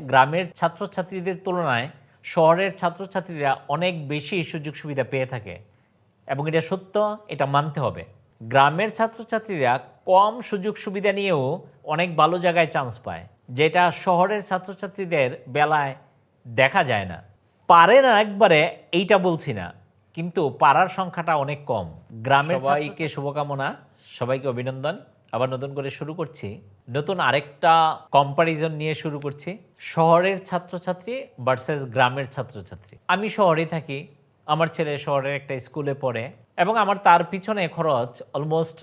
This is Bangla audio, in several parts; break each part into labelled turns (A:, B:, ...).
A: গ্রামের ছাত্রছাত্রীদের তুলনায় শহরের ছাত্রছাত্রীরা অনেক বেশি সুযোগ সুবিধা পেয়ে থাকে। এবং এটা সত্য এটা মানতে হবে। গ্রামের ছাত্রছাত্রীরা কম সুযোগ সুবিধা নিয়েও অনেক ভালো জায়গায় চান্স পায় যেটা শহরের ছাত্রছাত্রীদের বেলায় দেখা যায় না। পারে না একবারে এইটা বলছি না। কিন্তু পারার সংখ্যাটা অনেক কম। গ্রামের সবাইকে শুভকামনা সবাইকে অভিনন্দন। আবার নতুন করে শুরু করছি। নতুন আরেকটা কম্পারিজন নিয়ে শুরু করছি। শহরের ছাত্রছাত্রী ভার্সেস গ্রামের ছাত্রছাত্রী। আমি শহরে থাকি, আমার ছেলে শহরের একটা স্কুলে পড়ে এবং আমার তার পিছনে খরচ অলমোস্ট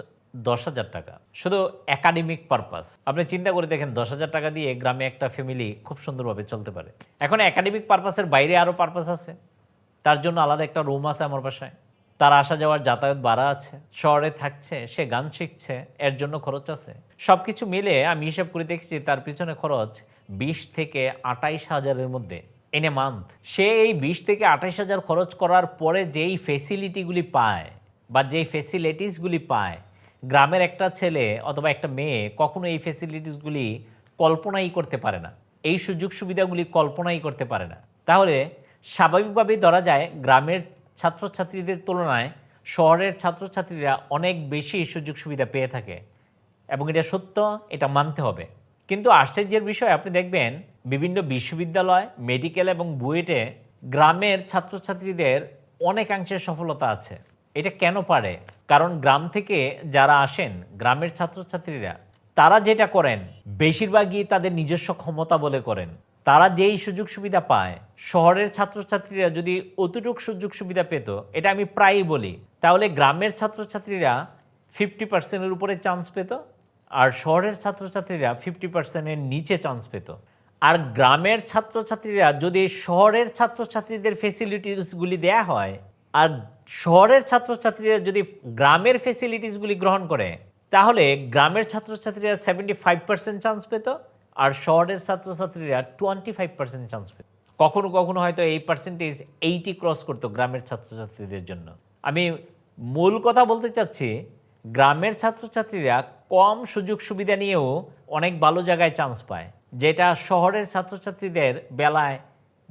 A: দশ হাজার টাকা। শুধু একাডেমিক পারপাস আপনি চিন্তা করে দেখেন, দশ হাজার টাকা দিয়ে গ্রামে একটা ফ্যামিলি খুব সুন্দরভাবে চলতে পারে। এখন একাডেমিক পারপাসের বাইরে আরও পারপাস আছে। তার জন্য আলাদা একটা রুম আছে আমার বাসায়। তার আসা যাওয়ার যাতায়াত বাড়া আছে। শহরে থাকছে, সে গান শিখছে, এর জন্য খরচ আছে। সব কিছু মিলে আমি হিসাব করে দেখছি তার পিছনে খরচ বিশ থেকে আটাইশ হাজারের মধ্যে এন এ মান্থ সে এই বিশ থেকে আঠাইশ হাজার খরচ করার পরে যেই ফেসিলিটিগুলি পায় বা যেই ফেসিলিটিসগুলি পায়, গ্রামের একটা ছেলে অথবা একটা মেয়ে কখনো এই ফেসিলিটিসগুলি কল্পনাই করতে পারে না। এই সুযোগ সুবিধাগুলি কল্পনাই করতে পারে না। তাহলে স্বাভাবিকভাবেই ধরা যায় গ্রামের ছাত্রছাত্রীদের তুলনায় শহরের ছাত্রছাত্রীরা অনেক বেশি সুযোগ সুবিধা পেয়ে থাকে। এবং এটা সত্য, এটা মানতে হবে। কিন্তু আশ্চর্যের বিষয়, আপনি দেখবেন বিভিন্ন বিশ্ববিদ্যালয় মেডিকেল এবং বুয়েটে গ্রামের ছাত্রছাত্রীদের অনেকাংশের সফলতা আছে। এটা কেন পারে? কারণ গ্রাম থেকে যারা আসেন, গ্রামের ছাত্রছাত্রীরা, তারা যেটা করেন, বেশিরভাগই তাদের নিজস্ব ক্ষমতা বলে করেন। তারা যেই সুযোগ সুবিধা পায়, শহরের ছাত্রছাত্রীরা যদি অতটুক সুযোগ সুবিধা পেত, এটা আমি প্রায়ই বলি, তাহলে গ্রামের ছাত্রছাত্রীরা ফিফটি পার্সেন্টের উপরে চান্স পেত আর শহরের ছাত্রছাত্রীরা ফিফটি পার্সেন্টের নিচে চান্স পেত। আর গ্রামের ছাত্রছাত্রীরা যদি শহরের ছাত্রছাত্রীদের ফেসিলিটিসগুলি দেয়া হয়, আর শহরের ছাত্রছাত্রীরা যদি গ্রামের ফেসিলিটিসগুলি গ্রহণ করে, তাহলে গ্রামের ছাত্রছাত্রীরা সেভেন্টি ফাইভ পার্সেন্ট চান্স পেত, আর শহরের ছাত্রছাত্রীরা টোয়েন্টি ফাইভ পার্সেন্ট চান্স পেত। কখনো কখনো হয়তো এই পার্সেন্টেজ এইটি ক্রস করতো গ্রামের ছাত্রছাত্রীদের জন্য। আমি মূল কথা বলতে চাচ্ছি, গ্রামের ছাত্রছাত্রীরা কম সুযোগ সুবিধা নিয়েও অনেক ভালো জায়গায় চান্স পায়। যেটা শহরের ছাত্রছাত্রীদের বেলায়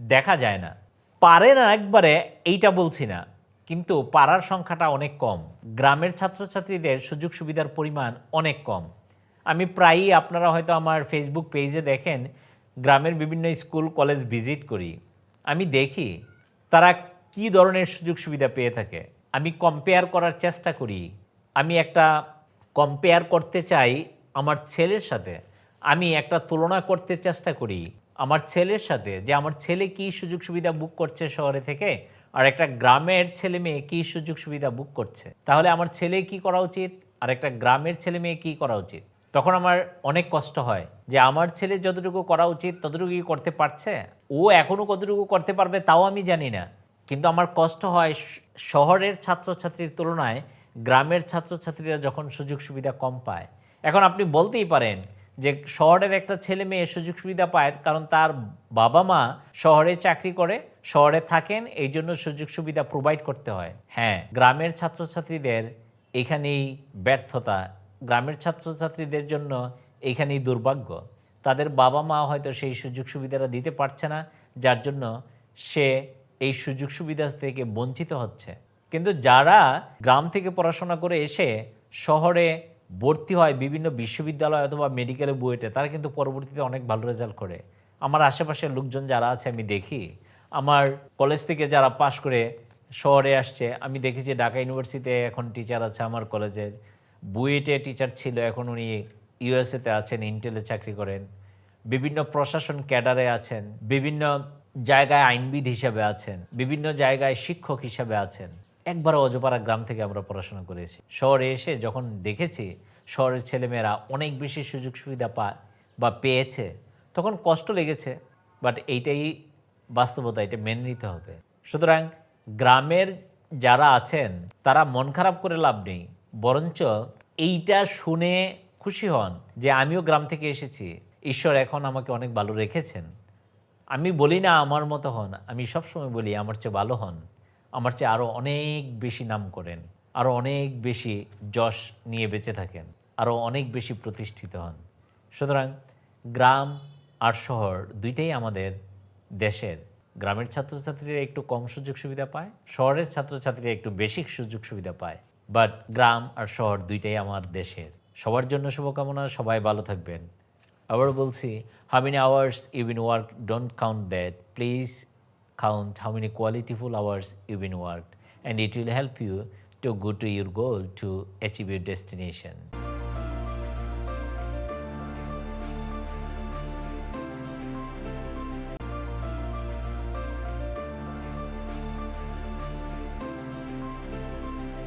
A: দেখা যায় না। পারে না একবারে, এইটা বলছি না। কিন্তু পারার সংখ্যাটা অনেক কম। গ্রামের ছাত্রছাত্রীদের সুযোগ সুবিধার পরিমাণ অনেক কম। আমি প্রায়ই আপনারা হয়তো আমার ফেসবুক পেজে দেখেন, গ্রামের বিভিন্ন স্কুল, কলেজ ভিজিট করি। আমি দেখি তারা কি ধরনের সুযোগ সুবিধা পেয়ে থাকে। আমি কম্পেয়ার করার চেষ্টা করি। আমি একটা কম্পেয়ার করতে চাই আমার ছেলের সাথে। আমি একটা তুলনা করতে চেষ্টা করি আমার ছেলের সাথে যে আমার ছেলে কি সুযোগ সুবিধা বুক করছে শহরে থেকে আর একটা গ্রামের ছেলে মেয়ে কী সুযোগ সুবিধা বুক করছে। তাহলে আমার ছেলে কি করা উচিত? আর একটা গ্রামের ছেলে মেয়ে কী করা উচিত? তখন আমার অনেক কষ্ট হয় যে আমার ছেলে যতটুকু করা উচিত ততটুকু কি করতে পারছে? ও এখনও কতটুকু করতে পারবে তাও আমি জানি না। কিন্তু আমার কষ্ট হয় শহরের ছাত্রছাত্রীর তুলনায় গ্রামের ছাত্রছাত্রীরা যখন সুযোগ সুবিধা কম পায়, এখন আপনি বলতেই পারেন যে শহরের একটা ছেলে মেয়ে সুযোগ সুবিধা পায় কারণ তার বাবা মা শহরে চাকরি করে, শহরে থাকেন, এই জন্য সুযোগ সুবিধা প্রোভাইড করতে হয়। হ্যাঁ গ্রামের ছাত্রছাত্রীদের এখানেই ব্যর্থতা, গ্রামের ছাত্রছাত্রীদের জন্য এখানেই দুর্ভাগ্য। তাদের বাবা মা হয়তো সেই সুযোগ সুবিধাটা দিতে পারছে না, যার জন্য সে এই সুযোগ সুবিধা থেকে বঞ্চিত হচ্ছে। কিন্তু যারা গ্রাম থেকে পড়াশোনা করে এসে শহরে ভর্তি হয় বিভিন্ন বিশ্ববিদ্যালয় অথবা মেডিকেলে বুয়েটে তারা কিন্তু পরবর্তীতে অনেক ভালো রেজাল্ট করে। আমার আশেপাশের লোকজন যারা আছে, আমি দেখি। আমার কলেজ থেকে যারা পাশ করে শহরে আসছে, আমি দেখেছি ঢাকা ইউনিভার্সিটিতে এখন টিচার আছে আমার কলেজের বুয়েটে টিচার ছিল, এখন উনি ইউএসএতে আছেন ইন্টেলে চাকরি করেন। বিভিন্ন প্রশাসন ক্যাডারে আছেন, বিভিন্ন জায়গায় আইনবিদ হিসাবে আছেন, বিভিন্ন জায়গায় শিক্ষক হিসাবে আছেন। একবার অজপাড়া গ্রাম থেকে আমরা পড়াশোনা করেছি। শহরে এসে যখন দেখেছি শহরের ছেলেমেয়েরা অনেক বেশি সুযোগ সুবিধা পায় বা পেয়েছে, তখন কষ্ট লেগেছে বাট এইটাই বাস্তবতা, এটা মেনে নিতে হবে। সুতরাং গ্রামের যারা আছেন, তারা মন খারাপ করে লাভ নেই, বরঞ্চ এইটা শুনে খুশি হন যে আমিও গ্রাম থেকে এসেছি, ঈশ্বর এখন আমাকে অনেক ভালো রেখেছেন। আমি বলি না আমার মতো হন, আমি সবসময় বলি আমার চেয়ে ভালো হন। আমার চেয়ে আরও অনেক বেশি নাম করেন আরও অনেক বেশি যশ নিয়ে বেঁচে থাকেন আরও অনেক বেশি প্রতিষ্ঠিত হন। সুতরাং গ্রাম আর শহর দুইটাই আমাদের দেশের। গ্রামের ছাত্রছাত্রীরা একটু কম সুযোগ সুবিধা পায়, শহরের ছাত্রছাত্রীরা একটু বেশি সুযোগ সুবিধা পায় বাট গ্রাম আর শহর দুইটাই আমার দেশের। সবার জন্য শুভকামনা, সবাই ভালো থাকবেন। আবার বলছি how many hours you been work don't count that please count how many qualityful hours you've been worked and it will help you to go to your goal to achieve your destination